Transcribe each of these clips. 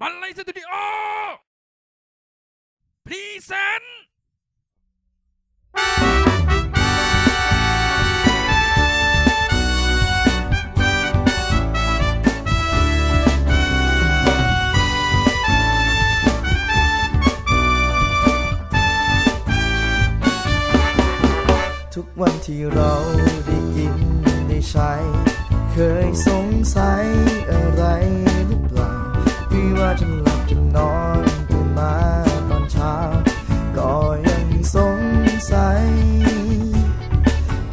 บันไลสตูดิโอพรีเซนต์ทุกวันที่เราได้กินได้ใช้ เคยสงสัยอะไร ว่าจะหลับจะนอนตื่นมาตอนเช้า ก็ยังสงสัย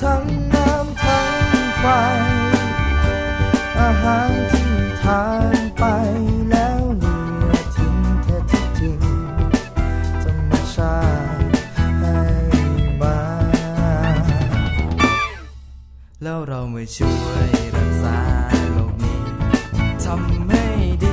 ทั้งน้ำทั้งไฟ อาหารที่ทานไปแล้วเหลือทิ้งแท้ที่จริงธรรมชาติให้มา แล้วเรามาช่วยรักษาโลกนี้ทำให้ดี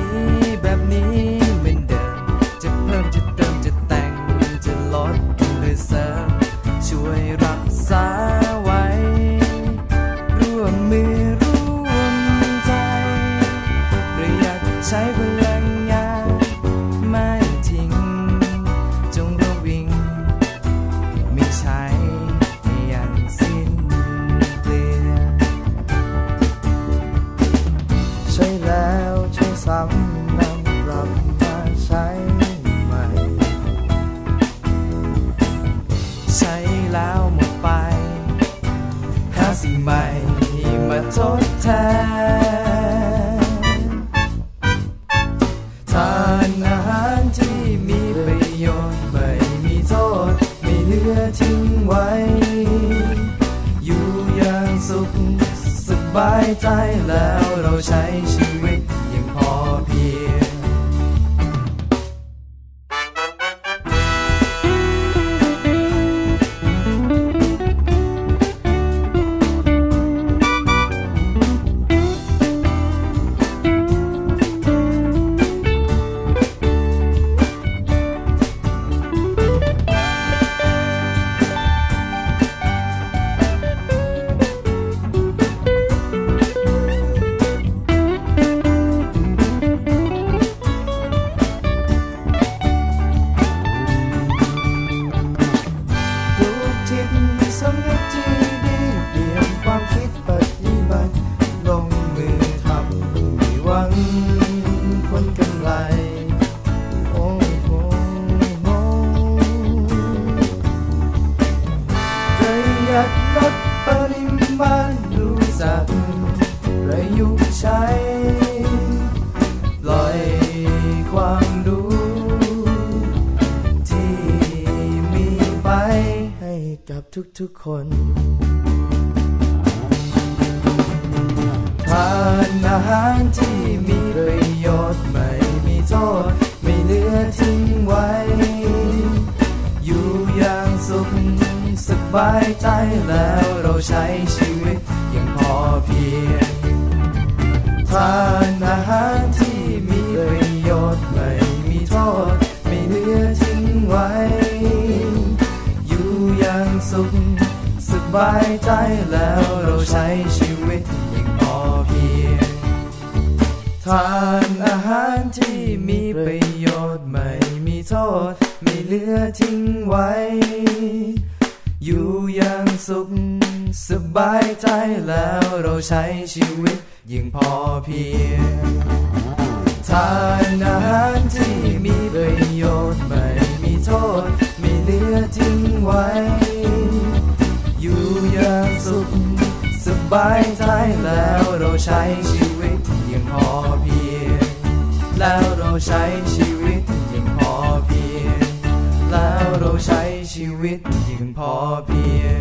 สิ่งใหม่มาทดแทนทานอาหารที่มีประโยชน์ไม่มีโทษ ไม่เหลือทิ้งไว้ อยู่อย่างสุขสบายใจแล้วเราใช้ชีวิต ระหยัดลดปริมาณรู้จักประยุกต์ใช้ปล่อยความรู้ ที่มีไปให้กับทุกๆคนทานอาหารที่ บายใจแล้วเราใช้ชีวิตอย่างพอเพียงทานอาหารที่มีประโยชน์ไม่มีโทษ ไม่เหลือทิ้งไว้ อยู่อย่างสุขสบายใจแล้วเราใช้ชีวิตอย่างพอเพียงทานอาหารที่มีประโยชน์ไม่มีโทษ ไม่เหลือทิ้งไว้ อยู่อย่างสุขสบายใจแล้วเราใช้ชีวิตอย่งพอเพียงทานอาหารที่มีประโยชน์ไม่มีโทษ ไม่เหลือทิ้งไว้ อยู่อย่างสุขสบายใจแล้วเราใช้ชีวิตอย่งพอเพียง แล้วเราใช้ชีวิต วิตยิ่งพอเพียง